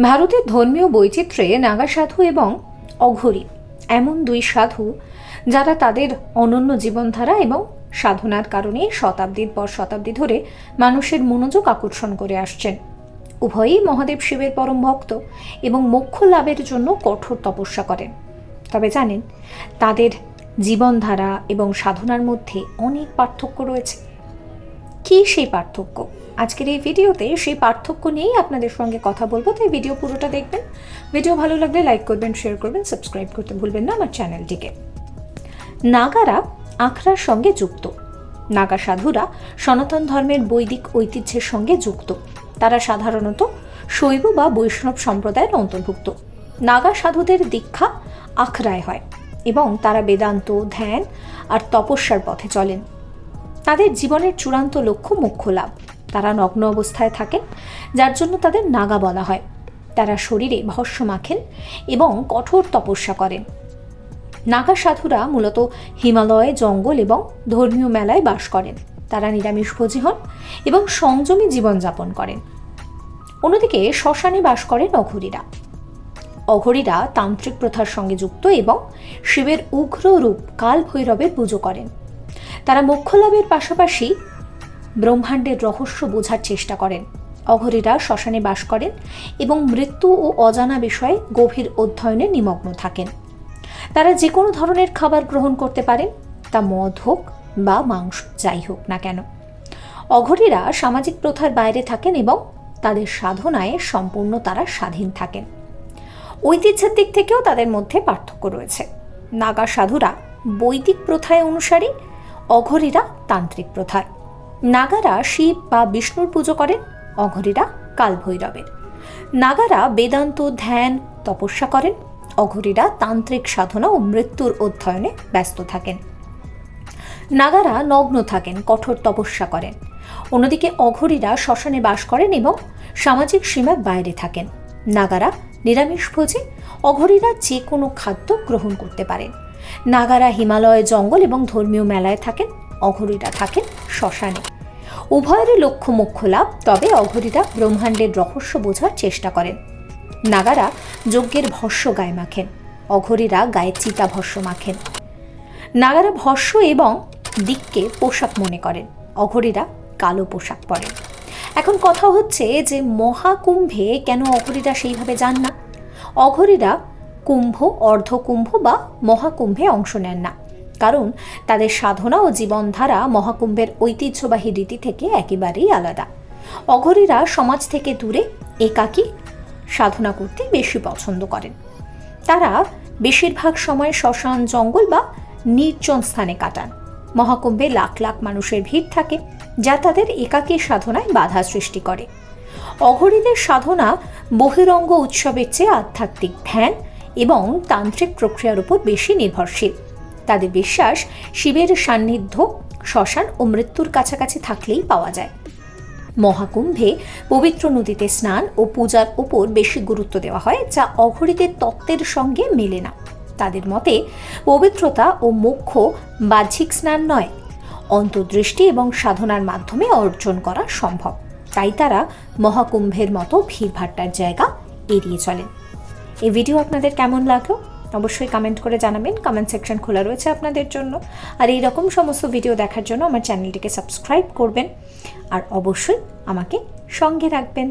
ভারতের ধর্মীয় বৈচিত্র্যে নাগা সাধু এবং অঘরী, এমন দুই সাধু যারা তাদের অনন্য জীবনধারা এবং সাধনার কারণে শতাব্দীর পর শতাব্দী ধরে মানুষের মনোযোগ আকর্ষণ করে আসছেন। উভয়ই মহাদেব শিবের পরম ভক্ত এবং মোক্ষ লাভের জন্য কঠোর তপস্যা করেন। তবে জানেন, তাদের জীবনধারা এবং সাধনার মধ্যে অনেক পার্থক্য রয়েছে। কী সেই পার্থক্য? আজকের এই ভিডিওতে সেই পার্থক্য নিয়েই আপনাদের সঙ্গে কথা বলব, তাই ভিডিও পুরোটা দেখবেন। ভিডিও ভালো লাগলে লাইক করবেন শেয়ার করবেন সাবস্ক্রাইব করতে ভুলবেন না আমার চ্যানেলটিকে। নাগারা আখড়ার সঙ্গে যুক্ত। নাগা সাধুরা সনাতন ধর্মের বৈদিক ঐতিহ্যের সঙ্গে যুক্ত। তারা সাধারণত শৈব বা বৈষ্ণব সম্প্রদায়ের অন্তর্ভুক্ত। নাগা সাধুদের দীক্ষা আখড়ায় হয় এবং তারা বেদান্ত, ধ্যান আর তপস্যার পথে চলেন। তাদের জীবনের চূড়ান্ত লক্ষ্য মোক্ষ লাভ। তারা নগ্ন অবস্থায় থাকেন যার জন্য তাদের নাগা বলা হয়। তারা শরীরে ভস্য মাখেন এবং কঠোর তপস্যা করেন। নাগা সাধুরা মূলত হিমালয়, জঙ্গল এবং ধর্মীয় মেলায় বাস করেন। তারা নিরামিষভোজী হন এবং সংযমী জীবনযাপন করেন। অন্যদিকে শ্মশানে বাস করেন অঘরীরা। অঘরীরা তান্ত্রিক প্রথার সঙ্গে যুক্ত এবং শিবের উগ্র রূপ কাল ভৈরবের পুজো করেন। তারা মোক্ষ লাভের পাশাপাশি ব্রহ্মাণ্ডের রহস্য বোঝার চেষ্টা করেন। অঘরীরা শ্মশানে বাস করেন এবং মৃত্যু ও অজানা বিষয়ে গভীর অধ্যয়নে নিমগ্ন থাকেন। তারা যে কোনো ধরনের খাবার গ্রহণ করতে পারেন, তা মদ হোক বা মাংস, যাই হোক না কেন। অঘরীরা সামাজিক প্রথার বাইরে থাকেন এবং তাদের সাধনায় সম্পূর্ণ তারা স্বাধীন থাকেন। ঐতিহ্যের দিক থেকেও তাদের মধ্যে পার্থক্য রয়েছে। নাগা সাধুরা বৈদিক প্রথায় অনুসারী, অঘরীরা তান্ত্রিক প্রথার। নাগারা শিব বা বিষ্ণুর পুজো করেন, অঘরীরা কালভৈরবের নাগারা বেদান্ত, ধ্যান, তপস্যা করেন, অঘরীরা তান্ত্রিক সাধনা ও মৃত্যুর অধ্যয়নে ব্যস্ত থাকেন। নাগারা নগ্ন থাকেন, কঠোর তপস্যা করেন। অন্যদিকে অঘরীরা শ্মশানে বাস করেন এবং সামাজিক সীমার বাইরে থাকেন। নাগারা নিরামিষভোজী অঘরীরা যে কোনো খাদ্য গ্রহণ করতে পারেন। নাগারা হিমালয় জঙ্গল এবং ধর্মীয় মেলায় থাকেন, অঘরীরা থাকেন শ্মশানে। উভয়েরই লক্ষ্য মোক্ষ লাভ, তবে অঘরীরা ব্রহ্মাণ্ডের রহস্য বোঝার চেষ্টা করেন। নাগারা যজ্ঞের ভস্য গায়ে মাখেন, অঘরীরা গায়ে চিতা ভস্য মাখেন। নাগারা ভস্য এবং দিককে পোশাক মনে করেন, অঘরীরা কালো পোশাক পরেন। এখন কথা হচ্ছে যে মহাকুম্ভে কেন অঘরীরা সেইভাবে যান না? অঘরীরা কুম্ভ, অর্ধকুম্ভ বা মহাকুম্ভে অংশ নেন না। কারণ তাদের সাধনা ও জীবনধারা মহাকুম্ভের ঐতিহ্যবাহী রীতি থেকে একেবারেই আলাদা। অঘরীরা সমাজ থেকে দূরে, একাকী, সাধনা করতে বেশি পছন্দ করেন। তারা বেশিরভাগ সময় শ্মশান, জঙ্গল বা নির্জন স্থানে কাটান। মহাকুম্ভে লাখ লাখ মানুষের ভিড় থাকে, যা তাদের একাকী সাধনায় বাধা সৃষ্টি করে। অঘরীদের সাধনা বহিরঙ্গ উৎসবের চেয়ে আধ্যাত্মিক ধ্যান এবং তান্ত্রিক প্রক্রিয়ার উপর বেশি নির্ভরশীল। তাদের বিশ্বাস শিবের সান্নিধ্য, শ্মশান ও মৃত্যুর কাছাকাছি থাকলেই পাওয়া যায়। মহাকুম্ভে পবিত্র নদীতে স্নান ও পূজার উপর বেশি গুরুত্ব দেওয়া হয়, যা অঘরীদের তত্ত্বের সঙ্গে মেলে না। তাদের মতে, পবিত্রতা ও মোক্ষ বাহ্যিক স্নান নয়, অন্তর্দৃষ্টি এবং সাধনার মাধ্যমে অর্জন করা সম্ভব। তাই তারা মহাকুম্ভের মতো ভিড়ভাট্টার জায়গা এড়িয়ে চলেন। এই ভিডিও আপনাদের কেমন লাগল? অবশ্যই কমেন্ট করে জানাবেন। কমেন্ট সেকশন খোলা রয়েছে আপনাদের জন্য। আর এই রকম সমস্ত ভিডিও দেখার জন্য আমার চ্যানেলটিকে সাবস্ক্রাইব করবেন। আর অবশ্যই আমাকে সঙ্গে রাখবেন।